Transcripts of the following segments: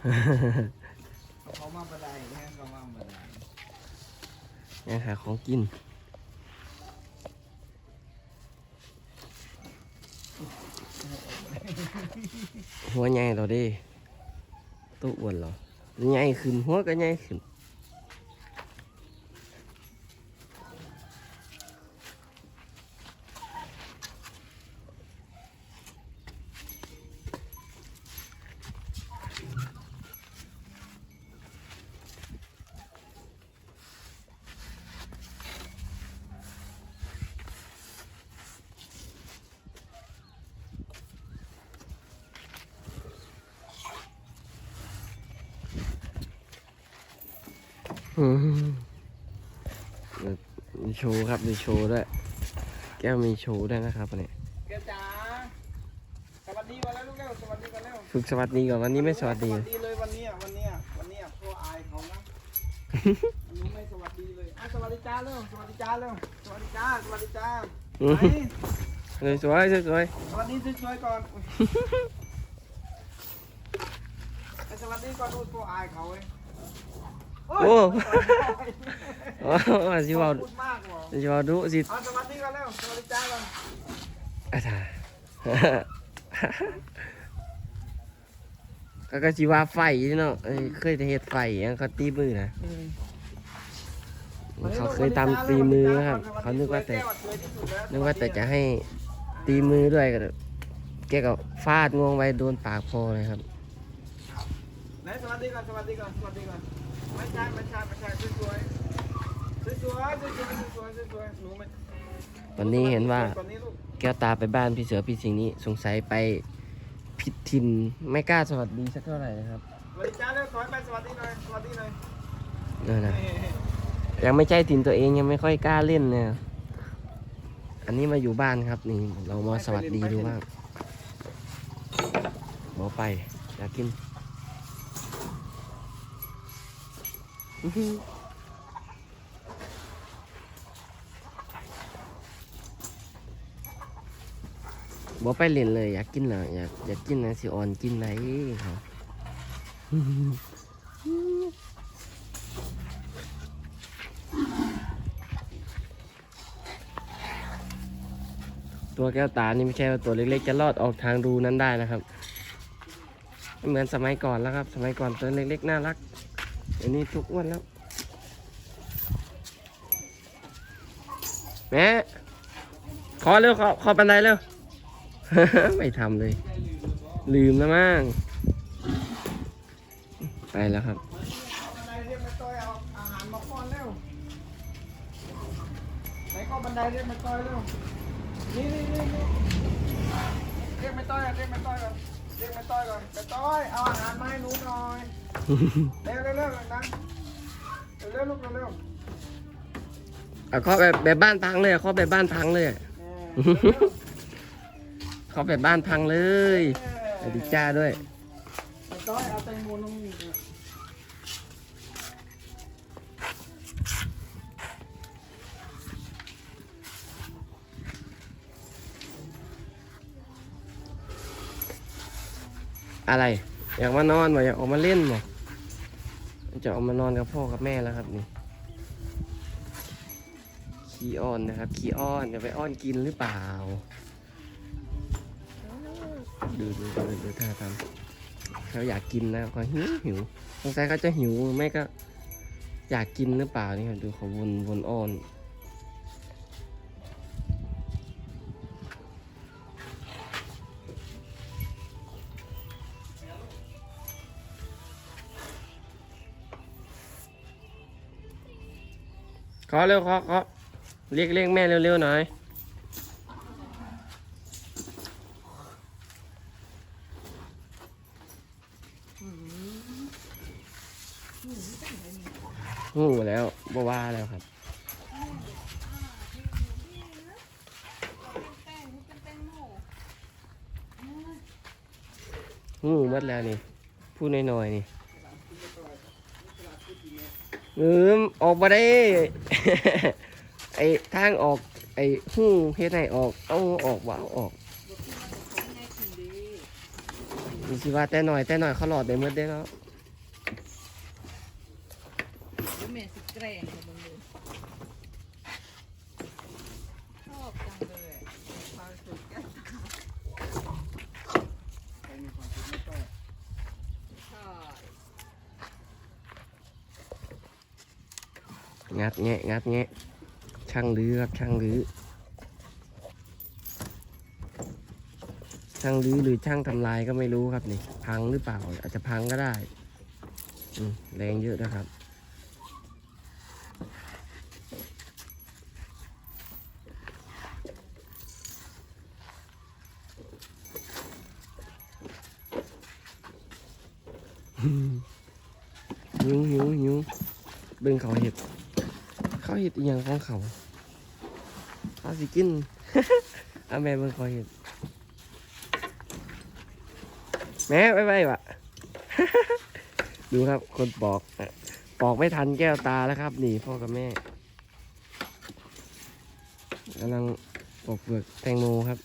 เอาเขามาบันไดนะเขามาบันไดยังหาของกินหัวใหญ่เราดิตัวอ้วนเหรอใหญ่ขึ้นหัวก็ใหญ่ขึ้น มมีโชว์ครับมีโชว์ด้วย แก้วมีโชว์ด้วยนะครับวันนี้เกลจ๋าสวัสดีก่อนแล้วลูกเร็วสวัสดีก่อนแล้วฝึกสวัสดีก่อนวันนี้ไม่สวัสดีสวัสดีเลยวันเนี้ยวันเนี้ยวันเนี้ยพ่ออายเขานะวันนี้ไม่สวัสดีเลยอะสวัสดีจ้าเร็วสวัสดีจ้าเร็วสวัสดีจ้าสวัสดีจ้าอืมไหนสวยสวยสวยสวัสดีสวยๆก่อนไปสวัสดีก่อนดูพ่ออายเขาเว้ย โอ้โอ้สิเว่าพูดมากเหรอสิเว่าดุสิเอาสวัสดีก่อนเร็วสวัสดีจ้าก่อนอาจารย์ก็ก็สิว่าไฟเนาะเอ้ยเคยแต่เฮ็ดไฟหยังเขาตีมือนะเขาเคยตำตีมือนะครับ เขานึกว่าแต่ นึกว่าแต่จะให้ตีมือด้วยก็แกก็ฟาดงวงไว้โดนปากพอเลยครับไหนสวัสดีก่อนสวัสดีก่อนสวัสดีก่อน ไม่ใช่ไม่ใช่ไม่ใช่สวยๆสวยๆสวยๆสวยๆสวยๆหนูไม่วันนี้เห็นว่าตอนนี้ลูกแก้วตาไปบ้านพี่เสือพี่สิงห์นี้สงสัยไปผิดถิ่นไม่กล้าสวัสดีสักเท่าไหร่นะครับสวัสดีจ้าเร็วถอยไปสวัสดีหน่อยสวัสดีหน่อยนั่นนะเฮ้ยังไม่ใช่ถิ่นตัวเองยังไม่ค่อยกล้าเล่นเนี่ยอันนี้มาอยู่บ้านครับนี่เรามาสวัสดีดูบ้างหมอไปอยากกินอื้อหือ บอกไปเล่นเลย อยากกินเหรออยากอยากกินนะสิอ่อนกินไหนครับตัวแก้วตานี่ไม่ใช่ว่าตัวเล็กๆ จะรอดออกทางรูนั้นได้นะครับ เหมือนสมัยก่อนแล้วครับ สมัยก่อนตัวเล็กๆ น่ารัก อันนี้ทุกวันแล้ว แม่ขอเร็วขอขอบันไดเร็ว ไม่ทำเลย ลืมแล้วมั้งไปแล้วครับบันไดเรียกมาต้อยเอาอาหารมาป้อนเร็วไหนก็บันไดเรียกมาต้อยเร็วนี่นี่นี่เรียกมาต้อยอะเรียกมาต้อยก่อนเรียกมาต้อยก่อนมาต้อยเอาอาหารมาให้หนูหน่อย เร็วเร็วเร็วดังเร็วเร็วลูกเร็วเร็วเอาเข้าแบบแบบบ้านพังเลยอะเข้าแบบบ้านพังเลยอะเออเร็วเร็วเข้าแบบบ้านพังเลยสวัสดีจ้าด้วยมาต้อยเอาแตงโมน้องนี่เนี่ยอะไร อยากมานอนบ่อยากออกมาเล่นบ่ จะเอามานอนกับพ่อกับแม่แล้วครับนี่ขี้อ้อนนะครับขี้อ้อนจะไปอ้อนกินหรือเปล่า ดูดูดูดูท่าทำเขาอยากกินนะเขาหิวหิวสงสัยเขาจะหิวไม่ก็ อยากกินหรือเปล่านี่ครับดูเขาวนวนอ้อน ขอเร็วขอขอเรียกเรียกแม่เร็วๆหน่อยหูแล้วบ่ว่าแล้วครับหูหมดแล้วนี่ พูดน้อยๆนี่เออออกมาได้ ไอ้ทางออก ไอ้หู้เฮ็ดให้ออก เอาออกว่าออกนี่สิว่าแต่หน่อยแต่หน่อยเขาหลอดได้หมดได้เนาะ แม่สิแกล้งกับมึงเลย งัดแงะงัดแงะช่างรื้อครับช่างรื้อช่างรื้อหรือช่างทำลายก็ไม่รู้ครับนี่ พังหรือเปล่า อาจจะพังก็ได้อืแรงเยอะนะครับ หิวหิวหิวเบิ่งเขาเห็ด เขาเห็ดอหย่า งของเขาเขาสิกินอาแม่เบิ่งคอยเห็นแม่ไปไปวะดูครับคนปอกปอกไม่ทันแก้วตาแล้วครับหนีพ่อกับแม่กำลังปอกเปลือกแตงโมครับ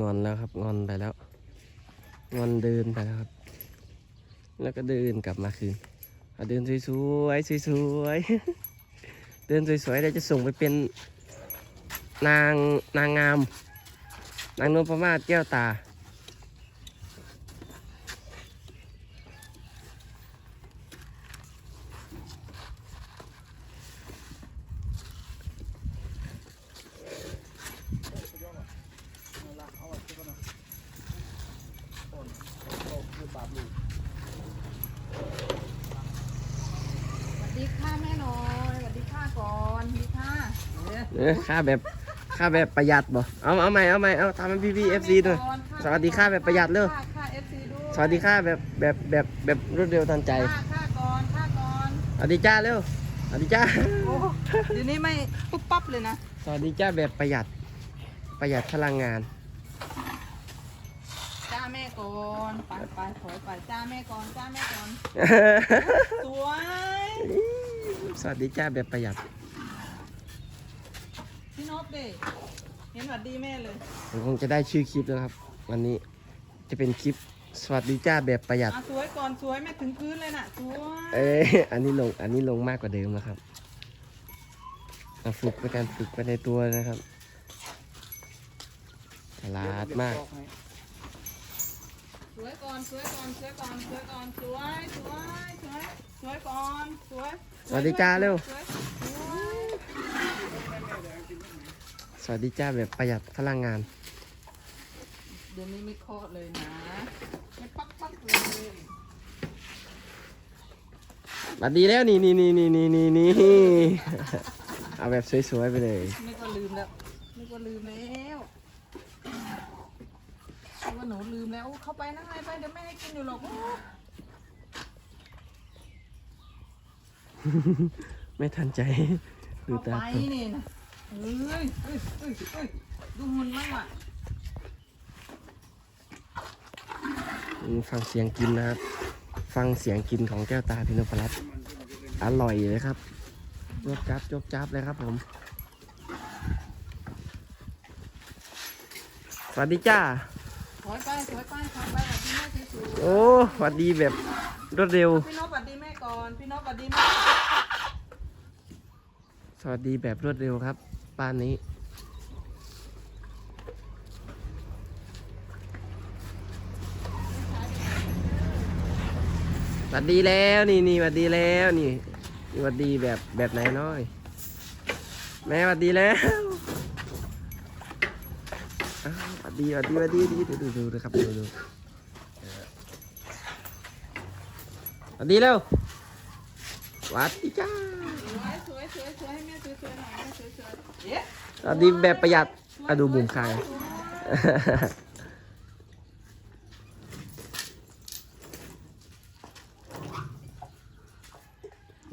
งอนแล้วครับ งอนไปแล้ว งอนเดินไปแล้วครับ แล้วก็เดินกลับมาคืนเดินสวยๆสวยๆเดินสวยๆเดี๋ยวจะส่งไปเป็นนางนางงาม นางนพมาศแก้วตาละเอาไว้ที่ก่อนนะโอนโอ้คือบาปลูก สวัสดีค่ะแม่น้อยสวัสดีค่ะก่อนสวัสดีค่ะเออ เออ ค่าแบบค่าแบบประหยัดบ่เอาเอาใหม่เอาใหม่เอาทำให้พี่พี่เอฟซีด้วยก่อนค่ะสวัสดีค่ะแบบประหยัดเร็วค่ะค่ะ FC ด้วยสวัสดีค่ะแบบแบบแบบแบบรวดเร็วทันใจค่ะค่ะก่อนค่ะก่อนสวัสดีจ้าเร็วสวัสดีจ้าโอ้เดี๋ยวนี้ไม่ปุ๊บปั๊บเลยนะสวัสดีจ้าแบบประหยัดประหยัดพลังงาน จ้าแม่ก่อนไปไปถอยไปจ้าแม่ก่อนจ้าแม่ก่อนสวย สวัสดีจ้าแบบประหยัด พี่นพเด็เห็นหวัดดีแม่เลย ผมคงจะได้ชื่อคลิปแล้วครับ วันนี้จะเป็นคลิปสวัสดีจ้าแบบประหยัด อะสวยก่อนสวยแม่ถึงพื้นเลยน่ะสวยเอ้ยอันนี้ลง อันนี้ลงมากกว่าเดิมแล้วครับมาฝึกในการฝึกไปในตัวนะครับฉลาดมากเดี๋ยวบอกให้สวยก่อนสวยก่อนสวยก่อนสวยก่อนสวยสวยสวยสวยก่อนสวยสวัสดีจ้าเร็วสวยส วยสวัสดีจ้าแบบประหยัดพลังงาน เดี๋ยวนี้ไม่เคาะเลยนะ ไม่ปักปักเลยสวัสดีแล้วนี่นี่นี่นี่นี่นี่นี่เอาแบบสวยๆไปเลย ไม่ก็ลืมแล้ว ไม่ก็ลืมแล้วนึกว่าหนูลืมแล้ว เข้าไปนั่งไงไปเดี๋ยวแม่ให้กินอยู่หรอกโอ้ไม่ทันใจดูเข้าตาไปนี่นะ เอ้ยเอ้ยเอ้ยเอ้ยดูหุ่นมั่งว่ะอืมฟังเสียงกินนะครับ ฟังเสียงกินของแก้วตาพินพรัตน์อร่อยเลยครับจบจับจบจับเลยครับผม สวัสดีจ้าถอยไปถอยไปถอยไปหวัดดีแม่สวยๆโอ้สวัสดีแบบรวดเร็วพี่นพสวัสดีแม่ก่อน พี่นพสวัสดีแม่สวัสดีแบบรวดเร็วครับ บ้านนี้สวัสดีแล้วนี่นี่สวัสดีแล้วนี่สวัสดีแบบแบบไหนน้อย แม่สวัสดีแล้วอ้าวสวัสดีสวัสดีสวัสดีดูดูดูดูครับดูดูสวัสดีเร็ว วัสดีจ้าสวยสวยสวยให้แม่สวยสวยหน่อยแม่สวยสวยเย้สวัสดีแบบประหยัดอะดูมุมคาง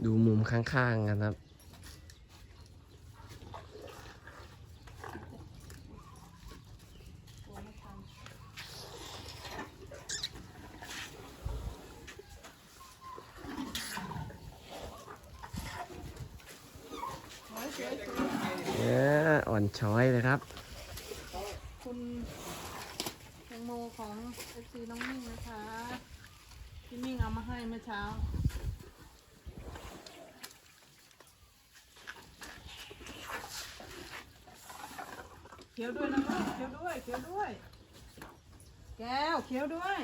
ดูมุมข้างๆกันครับ ตัวไม่ทัน เอ ออ่อนช้อยเลยครับ คุณแตงโมของเอฟซีน้องมิ่งนะคะพี่มิ่งเอามาให้เมื่อเช้าเคี้ยวด้วยนะลูกเคี้ยวด้วยเคี้ยวด้วย แก้วเคี้ยวด้วย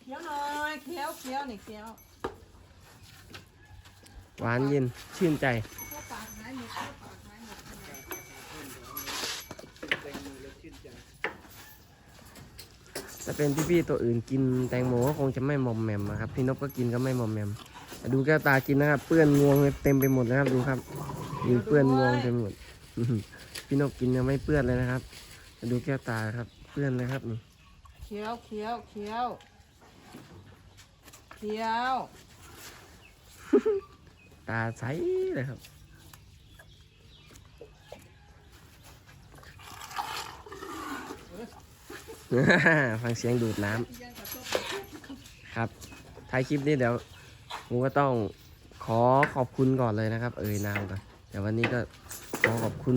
เคี้ยวหน่อยเคี้ยวเคี้ยวนี่เคี้ยว หวานเย็นชื่นใจ เข้าปากหายหมดเข้าปากหายหมด ถ้าเป็นพี่ๆตัวอื่นกินแตงโมก็คงจะไม่มอมแมมนะครับ พี่นพก็กินก็ไม่มอมแมมแต่ดูแก้วตากินนะครับ เปื้อนงวงเต็มไปหมดนะครับดูครับมีเปื้อนงวงเต็มไปหมด พี่นพกินยังไม่เปื้อนเลยนะครับแต่ดูแก้วตาครับ เปื้อนเลยครับนี่เคี้ยวเคี้ยวเคี้ยวเคี้ยว ตาใสเลยครับ ฟังเสียงดูดน้ำครับ ท้ายคลิปนี้เดี๋ยวผมก็ต้องขอขอบคุณก่อนเลยนะครับ เอ่ยนามก่อนเดี๋ยววันนี้ก็ขอขอบคุณ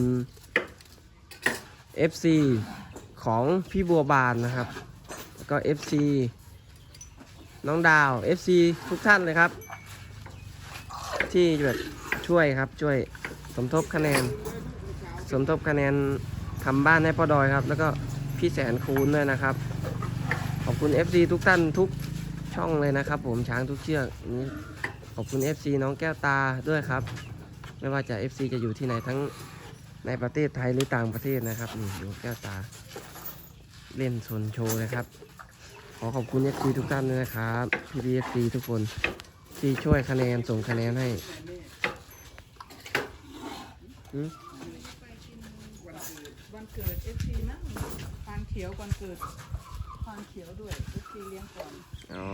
FC ของพี่บัวบานนะครับแล้วก็ FC น้องดาว FC ทุกท่านเลยครับ ที่แบบช่วยครับช่วยสมทบคะแนน สมทบคะแนนทำบ้านให้พ่อดอยครับ แล้วก็ พี่แสนคูณด้วยนะครับ ขอบคุณ FC ทุกท่านทุกช่องเลยนะครับ ผมช้างทุกเชือกนี่ขอบคุณ FC น้องแก้วตาด้วยครับ ไม่ว่าจะ FC จะอยู่ที่ไหนทั้งในประเทศไทยหรือต่างประเทศนะครับนี่ดูแก้วตา เล่นโซนโชว์เลยครับ ขอขอบคุณ FC ทุกท่านด้วยนะครับพี่พี FC ทุกคนที่ช่วยคะแนนส่งคะแนนให้หื วันเกิดเอฟซีมั้งฟานเขียววันเกิดฟานเขียวด้วยเอฟซีเลี้ยงก่อนอ๋อ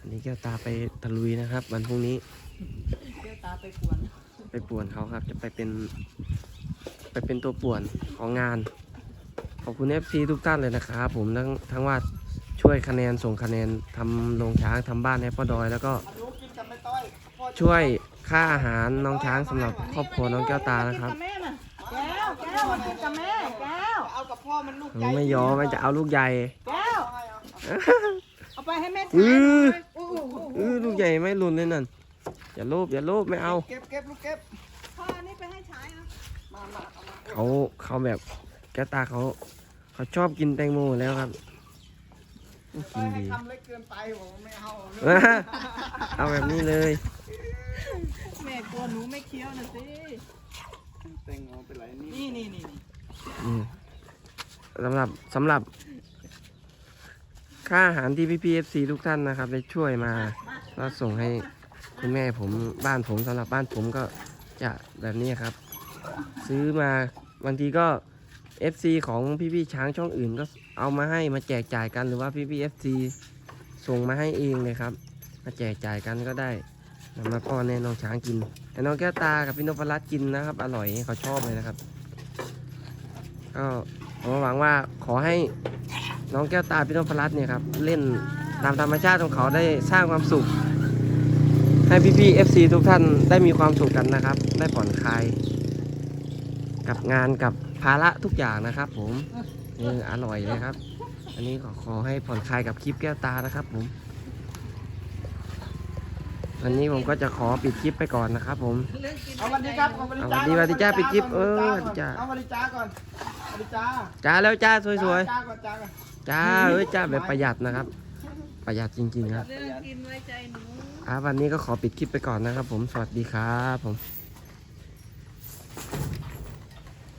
อันนี้แก้วตาไปตะลุยนะครับ วันพรุ่งนี้เดี๋ยวตาไปกวนไปป่วนเขาครับ จะไปเป็น ไปเป็นตัวป่วนของงาน ขอบคุณ FC ทุกท่านเลยนะครับผมทั้งทั้งว่าช่วยคะแนนส่งคะแนนทำโรงช้างทำบ้านให้พ่อดอย แล้วก็หนูกินกับแม่ต้อยพ่อจะช่วยค่าอาหารน้องช้างสำหรับครอบครัวน้องแก้วตานะครับ วแก้วมากินกับแม่แก้ว เอากับพ่อมันลูกหนูไม่ยอมมันจะเอาลูกใหญ่แก้ว เอาเอาเอาไปให้แม่อื้ทานอหน่อยโอ้โหเออลูกใหญ่ไม่หลุนเลยนั่นอย่าโลภอย่าโลภไม่เอาเก็บเก็บลูกเก็บพ่ออันนี้ไปให้ชายนะมามาเอามาเขาเขาแบบแก้วตาเขาเขาชอบกินแตงโมอยู่แล้วครับต้กิอยนให้ดี คำเล็กเกินไปผมไม่เอาเอาแบบนี้เลย แม่กลัวหนูไม่เคี้ยวนะสิ งเป็นไรนี่นี่นี่นี่นี่อืมสำหรับสำหรับ ค่าอาหารที่พี่พีเอฟซีทุกท่านนะครับ ได้ช่วยมาแล้วส่งให้คุณแม่ผมบ้านผมสำหรับบ้านผมก็จะแบบนี้ครับ ซื้อมาบางทีก็ FC ของพี่ๆช้างช่องอื่นก็เอามาให้มาแจกจ่ายกันหรือว่าพี่ๆ FC ส่งมาให้เองเลยครับ มาแจกจ่ายกันก็ได้ มาป้อนให้น้องช้างกินแต่น้องแก้วตากับพี่นพรัตน์กินนะครับ อร่อยเขาชอบเลยนะครับ ก็ผมหวังว่าขอให้น้องแก้วตาพี่นพรัตน์เนี่ยครับเล่นตามธรรมชาติของเขาได้สร้างความสุข ให้พี่ๆ FC ทุกท่านได้มีความสุขกันนะครับ ได้ผ่อนคลาย กับงานกับภาระทุกอย่างนะครับ ผมเอออร่อยเลยครับ อันนี้ขอขอให้ผ่อนคลายกับคลิปแก้วตานะครับ ผม วันนี้ผมก็จะขอปิดคลิปไปก่อนนะครับผมเรื่องกินเอาวันดีครับเอาวันดีจ้าเอาวันดีวันดีจ้าปิดคลิปเออวันดีจ้า เอาวันดีจ้าก่อนวันดีจ้าจ้าแล้วจ้าสวยจ้าก่อนจ้าก่อนๆ จ้าเอ้ยจ้าแบบประหยัดนะครับ ประหยัดจริงๆครับเรื่องกินไว้ใจหนูครับวันนี้ก็ขอปิดคลิปไปก่อนนะครับผมสวัสดีครับผม